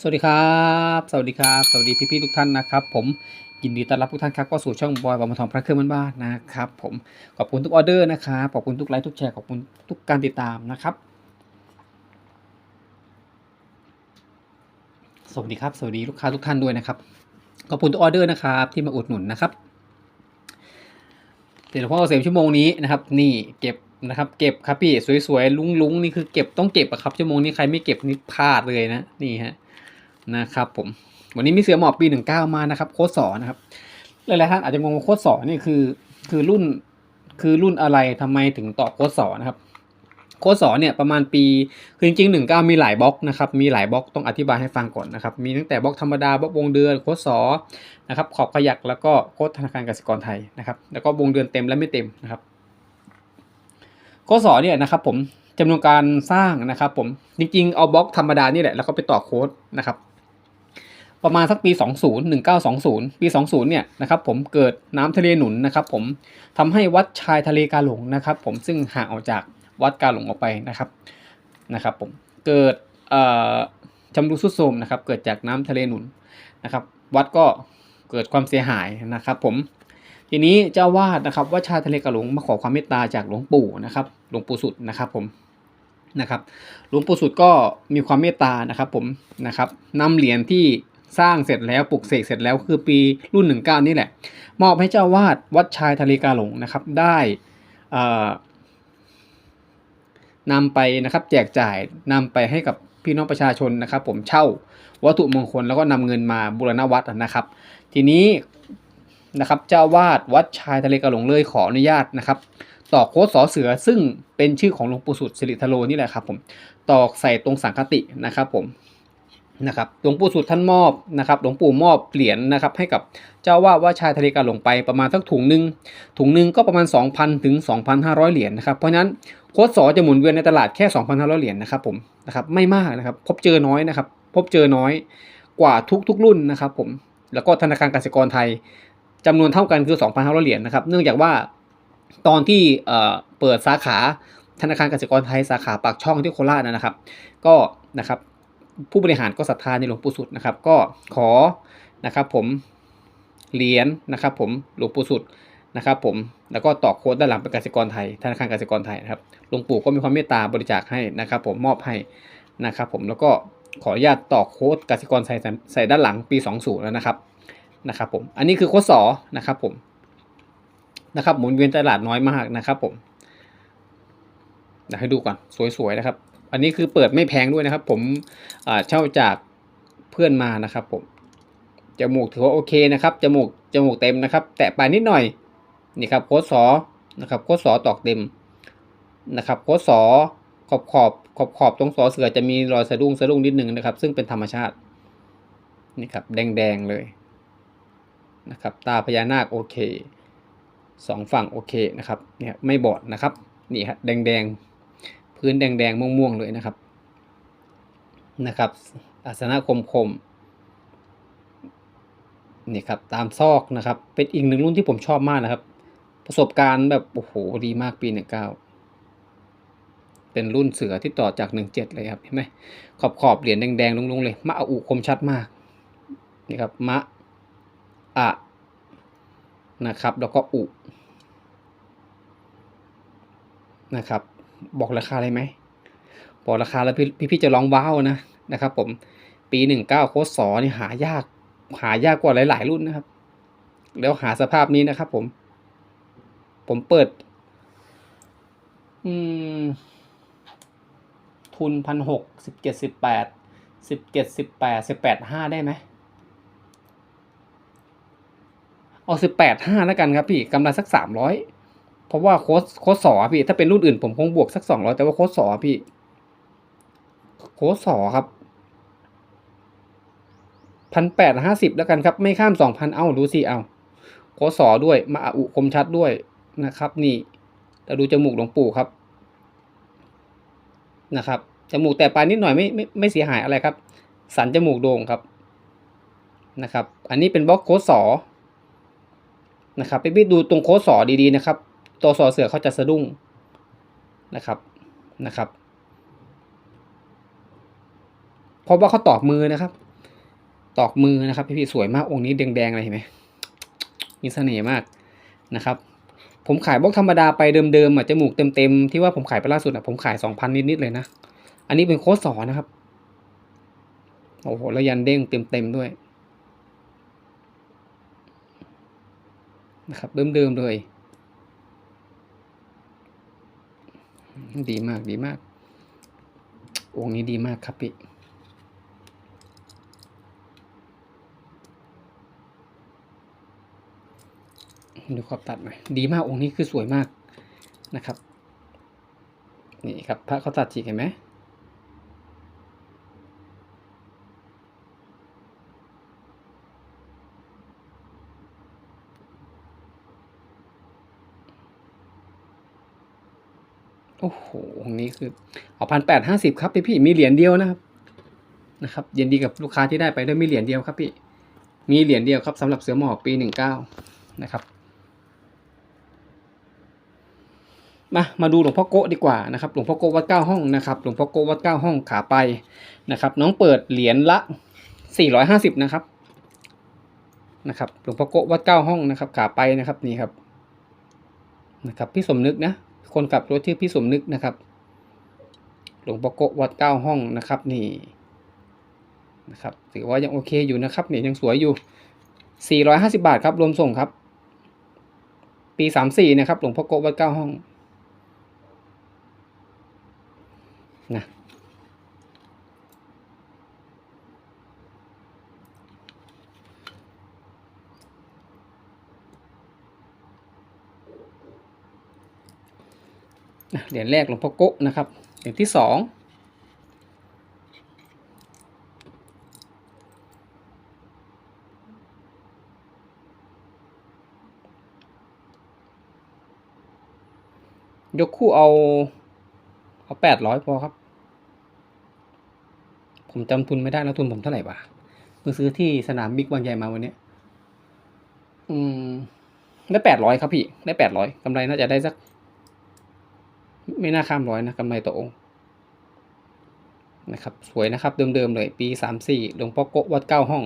สวัสดีครับ สวัสดีครับ สวัสดีพี่ๆทุกท่านนะครับ ผมยินดีต้อนรับทุกท่านครับก็สู่ช่องบอยบอมทองพระเครื่องบ้านๆนะครับผมขอบคุณทุกออเดอร์นะครับขอบคุณทุกไลค์ทุกแชร์ขอบคุณทุกการติดตามนะครับ สวัสดีครับ สวัสดีลูกค้าทุกท่านด้วยนะครับขอบคุณทุกออเดอร์นะครับ ที่มาอุดหนุนนะครับเดี๋ยวพ่อเกษมชั่วโมงนี้นะครับ นี่เก็บนะครับเก็บครับพี่สวยๆลุงๆนี่คือเก็บต้องเก็บอะครับชั่วโมงนี้ใครไม่เก็บนี่พลาดเลยนะนี่ฮะ นะครับผมวันนี้มีเสือหมอบปีหนึ่งเก้ามานะครับโค้ดสอนะครับหลายๆท่านอาจจะงงว่าโค้ดสอนี่คือคือรุ่นคือรุ่นอะไรทำไมถึงต่อโค้ดสอนะครับโค้ดสอเนี่ยประมาณปีคือจริงๆหนึ่งเก้ามีหลายบล็อกนะครับมีหลายบล็อกต้องอธิบายให้ฟังก่อนนะครับมีตั้งแต่บล็อกธรรมดาบล็อกวงเดือนโค้ดสอนะครับขอบขยักแล้วก็โค้ดธนาคารกสิกรไทยนะครับแล้วก็วงเดือนเต็มและไม่เต็มนะครับโค้ดสอเนี่ยนะครับผมจำนวนการสร้างนะครับผมจริงๆเอาบล็อกธรรมดานี่แหละแล้วก็ไปต่อโค้ดนะครับ ประมาณสักปี 20 1920 ปี 20 เนี่ยนะครับผมเกิดน้ำทะเลหนุนนะครับผมทำให้วัดชายทะเลกาหลงนะครับผมซึ่งห่างออกจากวัดกาหลงออกไปนะครับนะครับผมเกิดเอ่อจำรุดสุดโทรมนะครับเกิดจากน้ำทะเลหนุนนะครับ วัดก็เกิดความเสียหายนะครับผมทีนี้เจ้าวาดนะครับวัดชายทะเลกาหลงมาขอความเมตตาจากหลวงปู่นะครับหลวงปู่สุดนะครับผมนะครับหลวงปู่สุดก็มีความเมตตานะครับผมนะครับนำเหรียญที่ สร้างเสร็จแล้วปลุกเสกเสร็จแล้วคือปีรุ่น 19 นี่แหละ มอบให้เจ้าวาดวัดชายทะเลกาหลงนะครับ ได้นำไปนะครับแจกจ่ายนำไปให้กับพี่น้องประชาชนนะครับ ผมเช่าวัตถุมงคลแล้วก็นำเงินมาบูรณวัดนะครับ ทีนี้นะครับเจ้าวาดวัดชายทะเลกาหลงเลยขออนุญาตนะครับตอกโค้ดสอเสือซึ่งเป็นชื่อของหลวงปู่สุดสิริทโลนี่แหละครับผมตอกใส่ตรงสังคตินะครับผม นะครับหลวงปู่สุดท่านมอบนะครับหลวงปู่มอบเหรียญนะครับให้กับเจ้าว่าว่าชายทะเลกาหลงไปประมาณสักถุงหนึ่งถุงหนึ่งก็ประมาณ 2,000 ถึง 2,500 เหรียญนะครับเพราะนั้นโค้ดสอจะหมุนเวียนในตลาดแค่ 2,500 เหรียญนะครับผมนะครับไม่มากนะครับพบเจอน้อยนะครับพบเจอน้อยกว่าทุกๆรุ่นนะครับผมแล้วก็ธนาคารกสิกรไทยจำนวนเท่ากันคือ 2,500 เหรียญนะครับเนื่องจากว่าตอนที่เอ่อเปิดสาขาธนาคารกสิกรไทยสาขาปากช่องที่โคราชนะครับ ก็นะครับ ผู้บริหารก็ศรัทธาในหลวงปู่สุดนะครับ ก็ขอนะครับผมเหรียญนะครับ ผมหลวงปู่สุดนะครับผมแล้วก็ต่อโค้ดด้านหลังเป็นกสิกรไทยธนาคารกสิกรไทยนะครับหลวงปู่ก็มีความเมตตาบริจาคให้นะครับ ผมมอบให้นะครับผมแล้วก็ขออนุญาตต่อโค้ดกสิกรไทยใส่ด้านหลังปี 20 แล้วนะครับนะครับผมอันนี้คือโค้ดสอนะครับผมนะครับหมุนเวียนตลาดน้อยมากนะครับผมเดี๋ยวให้ดูก่อนสวยๆนะครับ อันนี้คือเปิดไม่แพงด้วยนะครับ ผมเช่าจากเพื่อนมานะครับ ผมจมูกถือว่าโอเคนะครับจมูกจมูกเต็มนะครับ แตะปลายนิดหน่อยนี่ครับโค้ดสอนะครับโค้ดสอตอกเต็มนะครับโค้ดสอขอบขอบขอบขอบตรงสอเสือจะมีรอยสะดุ้งสะดุ้งนิดหนึ่งนะครับ ซึ่งเป็นธรรมชาตินี่ครับแดงๆเลยนะครับ ตาพญานาคโอเคสองฝั่งโอเคนะครับเนี่ยไม่บอดนะครับนี่ฮะแดงๆ พื้นแดงๆม่วงๆเลยนะครับนะครับอาสนะคมคมนี่ครับตามซอกนะครับ เป็นอีกหนึ่งรุ่นที่ผมชอบมากนะครับ ประสบการณ์แบบโอ้โหดีมากปีหนึ่งเก้าเป็นรุ่นเสือที่ต่อจากหนึ่งเจ็ดเลยครับเห็นไหมขอบขอบเหรียญแดงๆลุงๆเลยมะอุคมชัดมากนี่ครับมะอะนะครับ แล้วก็อุนะครับ บอกราคาเลยไหมบอกราคาแล้วพี่พี่จะลองว้าวนะนะครับ ผมปีหนึ่งเก้าโคสอนี่หายาก หายากกว่าหลาย ๆ รุ่นนะครับ แล้วหาสภาพนี้นะครับ ผม ผมเปิด อืม ทุนพันหกสิบเจ็ดสิบแปดสิบเจ็ดสิบแปดสิบแปดห้าได้ไหมเอาสิบแปดห้าแล้วกันครับพี่กำไรสักสามร้อย เพราะว่าโค้ดโค้ดสอพี่ ถ้าเป็นรุ่นอื่นผมคงบวกสักสองร้อยแต่ว่าโค้ดสอพี่ โค้ดสอครับพันแปดห้าสิบแล้วกันครับ ไม่ข้ามสองพันเอ้าดูสิเอาโค้ดสอด้วย มาอุคมชัดด้วยนะครับ นี่แต่ดูจมูกหลวงปู่ครับนะครับจมูกแต่ปลายนิดหน่อยไม่ไม่ไม่เสียหายอะไรครับ สันจมูกโด่งครับนะครับ อันนี้เป็นบล็อกโค้ดสอนะครับไปดูตรงโค้ดสอดีๆนะครับ ตัวสอเสือเขาจะสะดุ้งนะครับนะครับเพราะว่าเขาตอกมือนะครับ ตอกมือนะครับพี่พี่ๆสวยมากองค์นี้แดงๆอะไรเห็นไหมมีเสน่ห์มากนะครับ ผมขายบล็อกธรรมดาไปเดิมๆอะจมูกเต็มๆที่ว่าผมขายไปล่าสุดอะผมขายสองพันนิดๆเลยนะอันนี้เป็นโค้ดสอนนะครับโอ้โหแล้วยันเด้งเต็มๆด้วยนะครับเดิมๆเลย ดีมากดีมาก องค์นี้ดีมากครับพี่ดูขอบตัดหน่อยดีมากองค์นี้คือสวยมากนะครับ นี่ครับ พระเขาตัดจีกเห็นไหมโอองค์นี้คือเอาพันแปดห้าสิบครับพี่พี่มีเหรียญเดียวนะครับนะครับยินดีกับลูกค้าที่ได้ไปด้วยมีเหรียญเดียวครับพี่มีเหรียญเดียวครับสำหรับเสือหมอบปีหนึ่งเก้านะครับมามาดูหลวงพ่อโกะดีกว่านะครับหลวงพ่อโกะวัดเก้าห้องนะครับหลวงพ่อโกะวัดเก้าห้องขาไปนะครับ น้องเปิดเหรียญละสี่ร้อยห้าสิบนะครับนะครับหลวงพ่อโกะวัดเก้าห้องนะครับ ขาไปนะครับนี่ครับนะครับพี่สมนึกนะคนขับรถชื่อพี่สมนึกนะครับ หลวงพ่อโกะวัดเก้าห้องนะครับนี่นะครับถือว่ายังโอเคอยู่นะครับนี่ยังสวยอยู่ 450 บาทครับรวมส่งครับ ปี 34 นะครับ หลวงพ่อโกะวัดเก้าห้องนะเหรียญแรกหลวงพ่อโกะนะครับ เหรียญที่สองยกคู่เอาเอาแปดร้อยพอครับ ผมจำทุนไม่ได้แล้วทุนผมเท่าไหร่วะเพิ่งซื้อที่สนามบิ๊กบางใหญ่มาวันนี้ อืม ได้แปดร้อยครับพี่ ได้แปดร้อยกำไรน่าจะได้สัก ไม่น่าข้ามร้อยนะกำไรต่อองค์นะครับสวยนะครับเดิมๆเลยปีสามสี่หลวงพ่อโกะวัดเก้าห้อง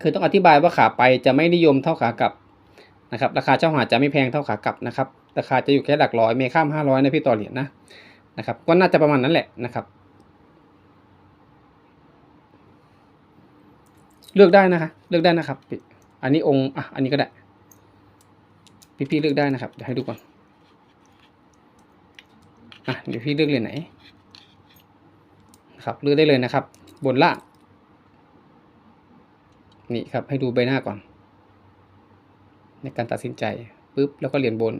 คือต้องอธิบายว่าขาไปจะไม่นิยมเท่าขากลับนะครับราคาเจ้าหาจะไม่แพงเท่าขากลับนะครับราคาจะอยู่แค่หลักร้อยเมข้ามห้าร้อยนะพี่ต่อเหรียญนะนะครับก็น่าจะประมาณนั้นแหละนะครับ เลือกได้นะคะ เลือกได้นะครับ อันนี้องค์อะอันนี้ก็ได้ พี่พี่ๆเลือกได้นะครับเดี๋ยวให้ดูก่อนอะเดี๋ยวพี่เลือกเหรียญไหนนะครับเลือกได้เลยนะครับ บนล่างนี่ครับให้ดูใบหน้าก่อน ในการตัดสินใจปุ๊บแล้วก็เหรียญบน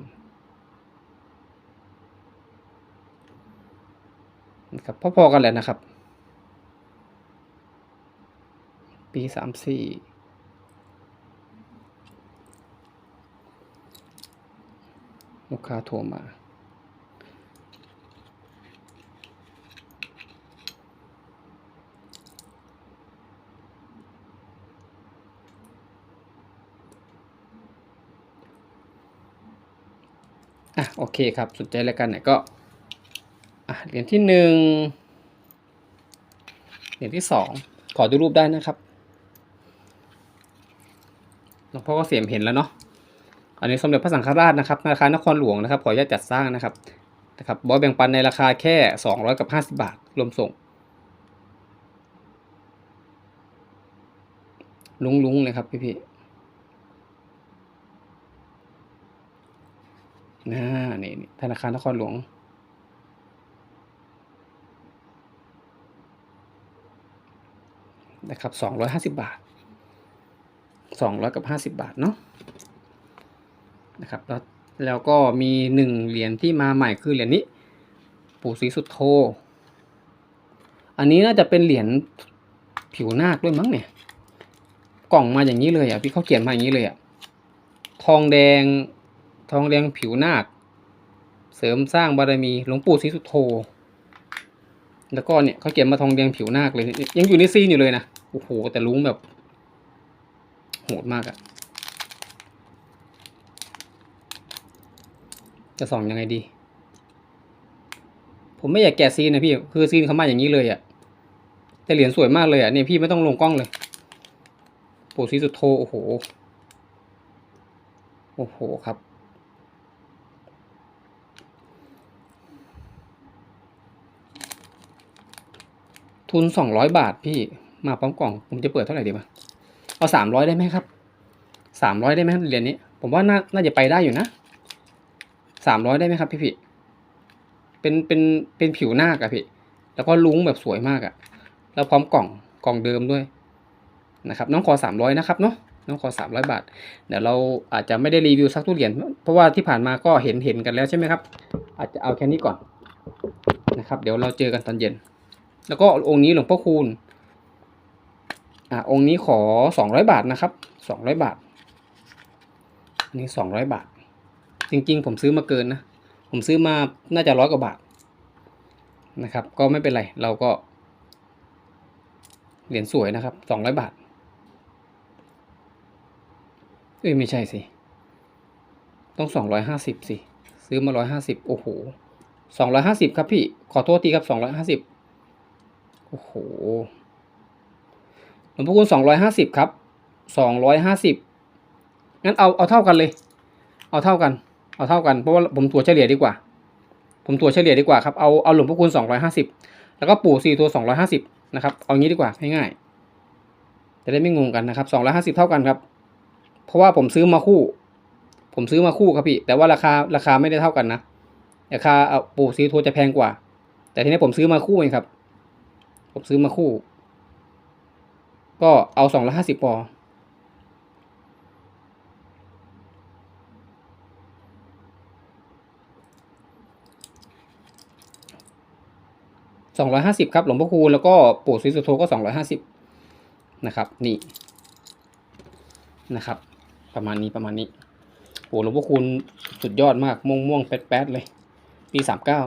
นะครับพอๆกันแหละนะครับ ปีสามสี่ ลูกค้าโทรมา อะ โอเคครับ สนใจรายการไหนก็ อะ เหรียญที่หนึ่งเหรียญที่สองขอดูรูปได้นะครับหลวงพ่อก็เสียมเห็นแล้วเนาะ อันนี้สมเด็จพระสังฆราชนะครับราคารนครหลวงนะครับขออนุญาตจัดสร้างนะครับนะครับบอยแบ่งปันในราคาแค่สองร้อยกับห้าสิบาท รวมส่ง ลุงลุงๆเลยครับพี่พี่น่านี่นี่ธนาคารนครหลวงนะครับสองร้อยห้าสิบาทสองร้อยกับห้าสิบาท เนาะ นะครับแล้วแล้วก็มีหนึ่งเหรียญที่มาใหม่คือเหรียญนี้ ปู่ศรีสุดโท อันนี้น่าจะเป็นเหรียญผิวนาคด้วยมั้งเนี่ย กล่องมาอย่างนี้เลยอะพี่เขาเขียนมาอย่างนี้เลยอะทองแดงทองแดงผิวนาค เสริมสร้างบารมีหลวงปู่ศรีสุดโท แล้วก็เนี่ยเขาเขียนมาทองแดงผิวนาคเลยยังอยู่ในซีนอยู่เลยนะโอ้โหแต่ลุงแบบโหดมากอะ จะส่องยังไงดี ผมไม่อยากแกะซีนนะพี่ คือซีนเขามาอย่างนี้เลยอะแต่เหรียญสวยมากเลยอะเนี่ยพี่ไม่ต้องลงกล้องเลยปู่ซีสุดโธโอ้โห โอ้โหครับ ทุนสองร้อยบาทพี่ มาพร้อมกล่อง ผมจะเปิดเท่าไหร่ดีวะเอาสามร้อยได้ไหมครับสามร้อยได้ไหมเหรียญนี้ ผมว่าน่าน่าจะไปได้อยู่นะ สามร้อยได้ไหมครับพี่พี่เป็นเป็นเป็นผิวหน้าอะพี่ แล้วก็ลุ้งแบบสวยมากอะแล้วพร้อมกล่องกล่องเดิมด้วยนะครับ น้องขอสามร้อยนะครับเนาะน้องขอสามร้อยบาท เดี๋ยวเราอาจจะไม่ได้รีวิวสักทุกเหรียญเพราะว่าที่ผ่านมาก็เห็นเห็นกันแล้วใช่ไหมครับ อาจจะเอาแค่นี้ก่อนนะครับ เดี๋ยวเราเจอกันตอนเย็น แล้วก็องค์นี้หลวงพ่อคูณอ่าองค์นี้ขอสองร้อยบาทนะครับสองร้อยบาทอันนี้สองร้อยบาท จริงๆ ผมซื้อมาเกินนะ ผมซื้อมาน่าจะร้อยกว่าบาทนะครับ ก็ไม่เป็นไร เราก็ เหรียญสวยนะครับสองร้อยบาท เอ้ยไม่ใช่สิ ต้องสองร้อยห้าสิบสิ ซื้อมาร้อยห้าสิบโอ้โหสองร้อยห้าสิบครับพี่ ขอโทษทีครับสองร้อยห้าสิบโอ้โหหลวงพ่อคุณสองร้อยห้าสิบครับสองร้อยห้าสิบงั้นเอาเอาเท่ากันเลย เอาเท่ากัน เอาเท่ากันเพราะว่าผมตัวเฉลี่ยดีกว่า ผมตัวเฉลี่ยดีกว่าครับเอาเอาหลวงพ่อคุณสองร้อยห้าสิบแล้วก็ปู่สี่ตัวสองร้อยห้าสิบนะครับเอางี้ดีกว่าง่ายๆจะได้ไม่งงกันนะครับสองร้อยห้าสิบเท่ากันครับ เพราะว่าผมซื้อมาคู่ ผมซื้อมาคู่ครับพี่แต่ว่าราคาราคาไม่ได้เท่ากันนะราคาเอาปู่ซีโทจะแพงกว่า แต่ทีนี้ผมซื้อมาคู่เองครับ ผมซื้อมาคู่ ก็เอาสองร้อยห้าสิบพอ สองร้อยห้าสิบครับ หลวงพ่อคูณแล้วก็ปู่ศรีสุโธก็สองร้อยห้าสิบนะครับ นี่นะครับ ประมาณนี้ประมาณนี้โอ้หลวงพ่อคูณสุดยอดมากม่วงม่วงๆแป๊ดแป๊ดๆเลย ปีสามเก้า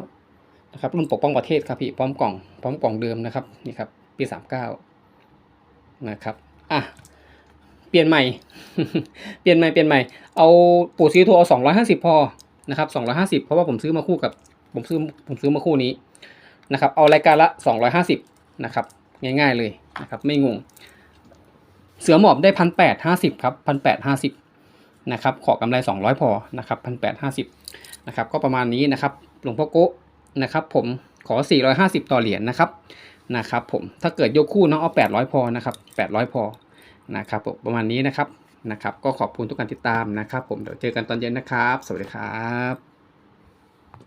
นะครับ รุ่นปกป้องประเทศครับพี่พร้อมกล่อง พร้อมกล่องเดิมนะครับนี่ครับ ปีสามเก้านะครับอะเปลี่ยนใหม่ เปลี่ยนใหม่ เปลี่ยนใหม่ เอาปู่ศรีสุโธเอาสองร้อยห้าสิบพอ นะครับสองร้อยห้าสิบเพราะว่าผมซื้อมาคู่กับ ผมซื้อ ผมซื้อมาคู่นี้ นะครับเอารายการละ 250นะครับง่ายๆเลยนะครับไม่งง เสือหมอบได้พันแปดห้าสิบครับพันแปดห้าสิบนะครับขอกำไร 200 พอนะครับพันแปดห้าสิบนะครับก็ประมาณนี้นะครับหลวงพ่อโกะนะครับผมขอ 450 ต่อเหรียญนะครับนะครับผมถ้าเกิดยกคู่น้องเอา 800 พอนะครับ800 พอนะครับผมประมาณนี้นะครับนะครับ ก็ขอบคุณทุกการติดตามนะครับ ผมเดี๋ยวเจอกันตอนเย็นนะครับ สวัสดีครับ